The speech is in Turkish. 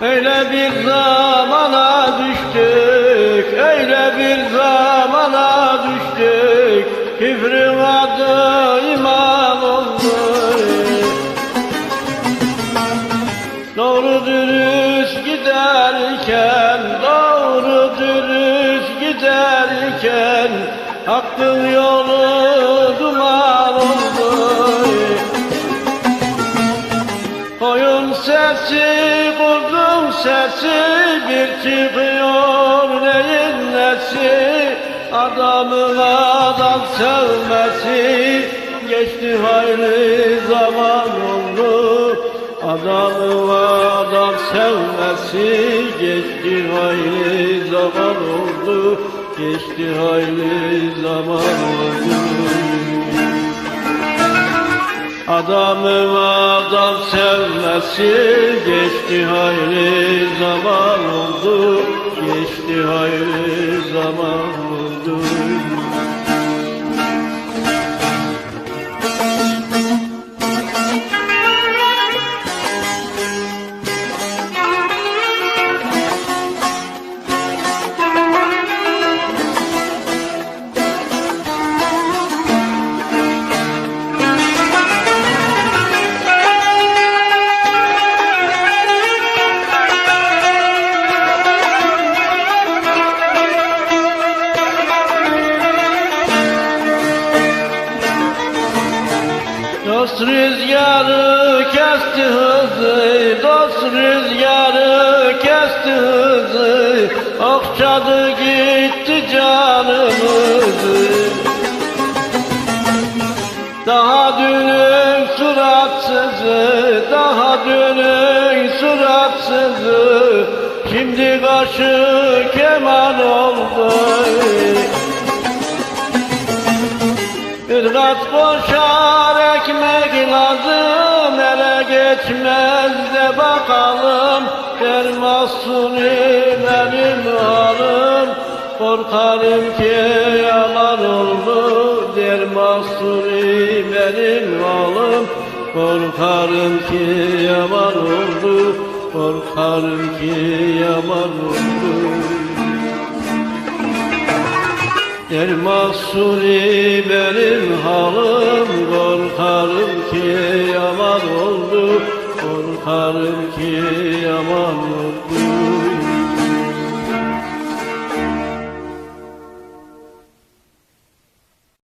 Öyle bir zamana düştük, öyle bir zamana düştük. Küfrün adı iman oldu. Doğru dürüst giderken, doğru dürüst giderken Hakkın yolu duman oldu Koyun sesi, sesi Bir çıkıyor neyin nesi? Adamın adam sevmesi Geçti hayli zaman oldu. Adamın adam sevmesi Geçti hayli zaman oldu. Geçti hayli zaman oldu Adamın adam sevmesi geçti hayli zaman oldu Geçti hayli zaman oldu Dost rüzgarı kesti hızı, dost rüzgarı kesti hızı, okşadı gitti canımızı. Daha dünün suratsızı, daha dünün suratsızı, şimdi karşı keman oldu. Irgat koşar ekmek lazım Ele geçmez de bakalım. Der mahsuni benim halim Korkarım ki yalan oldu. Der mahsuni benim halim Korkarım ki yaman oldu. Korkarım ki yaman oldu Der mahsuni benim halim Korkarım ki yaman oldu Korkarım ki